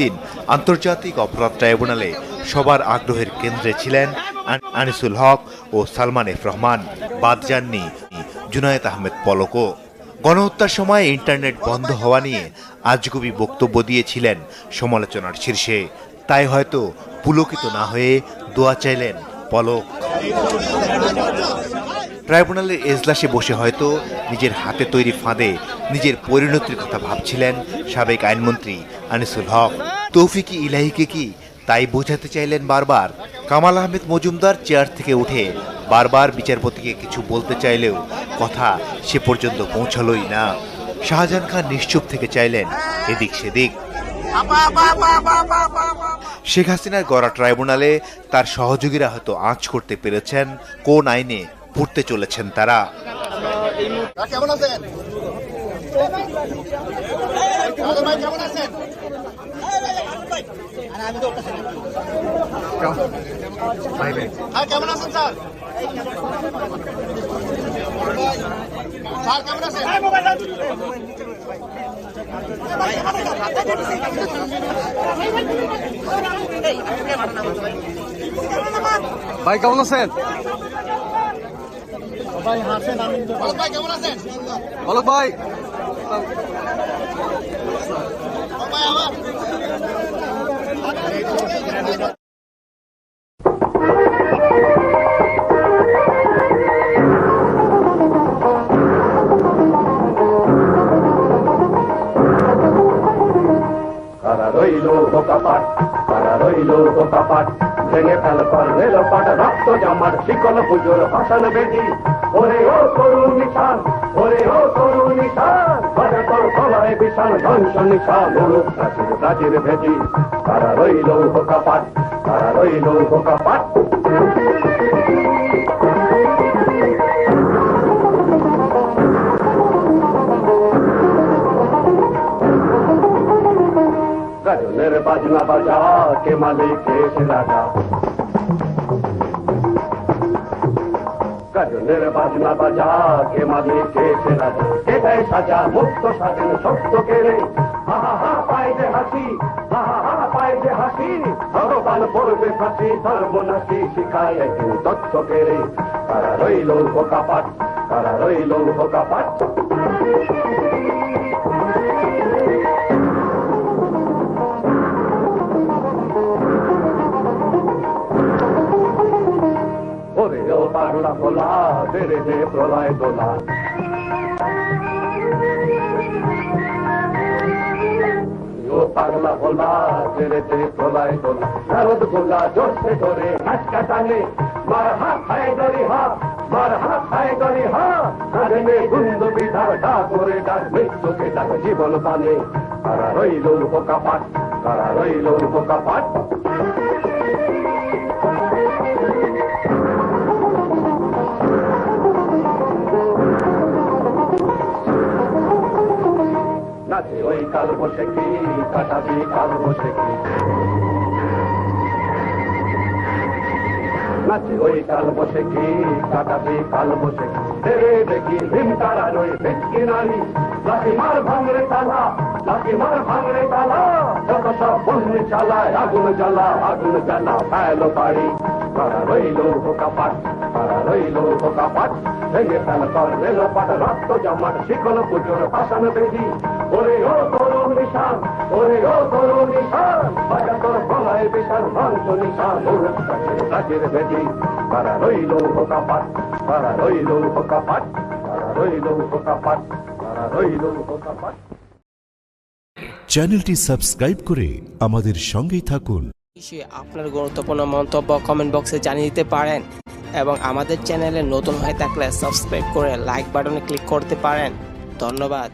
দিন আন্তর্জাতিক অপরাধ ট্রাইব্যুনালে সবার আগ্রহের কেন্দ্রে ছিলেন আনিসুল হক ও সালমান এফ রহমান। বাদ যাননি জুনায়েদ আহমেদ পলকও। গণহত্যার সময় ইন্টারনেট বন্ধ হওয়া নিয়ে আজগুবি বক্তব্য দিয়েছিলেন সমালোচনার শীর্ষে। তাই হয়তো পুলকিত না হয়ে দোয়া চাইলেন পলক। ট্রাইব্যুনালের এজলাসে বসে হয়তো নিজের হাতে তৈরি ফাঁদে নিজের পরিণতির কথা ভাবছিলেন সাবেক আইনমন্ত্রী আনিসুল হক। তৌফিকি ইলাহিকে কি তাই বোঝাতে চাইলেন বারবার? কামাল আহমেদ মজুমদার চেয়ার থেকে উঠে বারবার বিচারপতিকে কিছু বলতে চাইলেও কথা সে পর্যন্ত পৌঁছালোই না। শাহজাহান খান নিশ্চুপ থেকে চাইলেন এদিক সেদিক। শেখ হাসিনার গড়া ট্রাইব্যুনালে তার সহযোগীরা হয়তো আঁচ করতে পেরেছেন কোন আইনে পড়তে চলেছেন তারা। কেমন আছেন? ভাই কেমন আছেন? কেমন আছেন স্যার? স্যার কেমন আছেন? ভাই কেমন আছেন? বলক ভাই কেমন আছেন? বলক ভাই। বলক ভাই আমার কারা রইল বোকাপাট কারা রইল বোকাপাট ভেঙে ফেল কর রেল পাট রক্ত জামার শিকল পুজোর ভাষণ বেদি ওরে ও তরুণ নিশান, ওরে ও তরুণ নিশান বাজা তোর গলায় বিশাল ধ্বংস নিশান। মুরুখ প্রাচীর প্রাচীর ভেদি কারা রইল বোকাপাট তারা রইল বোকাপাট গাজনের বাজনা বাজা, কে মালিক এসে রাজা গাজনের বাজনা বাজা, কে মালিক এসে রাজা কে দেয় সাজা, মুক্ত, স্বাধীন সত্য কেড়ে। হা হা পায় যে হাসি, হা হা পায় যে হাসি। ভগবান পড়বে ফাঁসি সর্বনাশী শিখায় একদিন তথ্য কেড়ে। তারা রইল বোকাপাট তারা রইল বোকাপাট ওরে পাগলা ভোলা তেরে দে প্রলয় দোলা। পাগলা ভোলা দে প্রলয় দোলা। নারদ গোলা জোরসে ধরে, হাসকা টানে, মার হাত খায় দরি হা, মার হাত খায় দরি হা। কাঁধে গুন্দ বিধার ডাক করে ডাক মৃত্যুকে ডাক জীবন পানে। তারা রইল পোকা পাট তারা রইল পোকা নাচে ওই কাল বসে কি কাটাবি, কাল বসে কি? নাচে, ওই কাল বসে কি কাটাবি, কাল বসে কি? দেরে দেখি ভীম তারা রই ভেটকি নারী। লাঠি মার ভাঙরে তালা, লাঠি মার ভাঙরে তালা। যত সব বন্দি চালায়, আগুন জ্বালা আগুন জ্বালা, ফেলো বাড়ি তারা রইল কাপাট তারা রইল কাপাট ভেঙে ফেল কর রেল পাট রক্ত জমাট শিকল পুজোর পাশান বেদি। ওরে ও তরুণ নিশান ওরে ও তরুণ নিশান বাজা তোর গলায় বিশাল মাংস নিশান রাজের বেদি। তারা রইল কাপাট তারা রইল কাপাট তারা রইল কাপাট তারা রইল কাপাট চ্যানেলটি সাবস্ক্রাইব করে আমাদের সঙ্গেই থাকুন। আপনার গুরুত্বপূর্ণ মন্তব্য কমেন্ট বক্সে জানিয়ে দিতে পারেন। এবং আমাদের চ্যানেলে নতুন হয়ে থাকলে সাবস্ক্রাইব করে লাইক বাটনে ক্লিক করতে পারেন। ধন্যবাদ।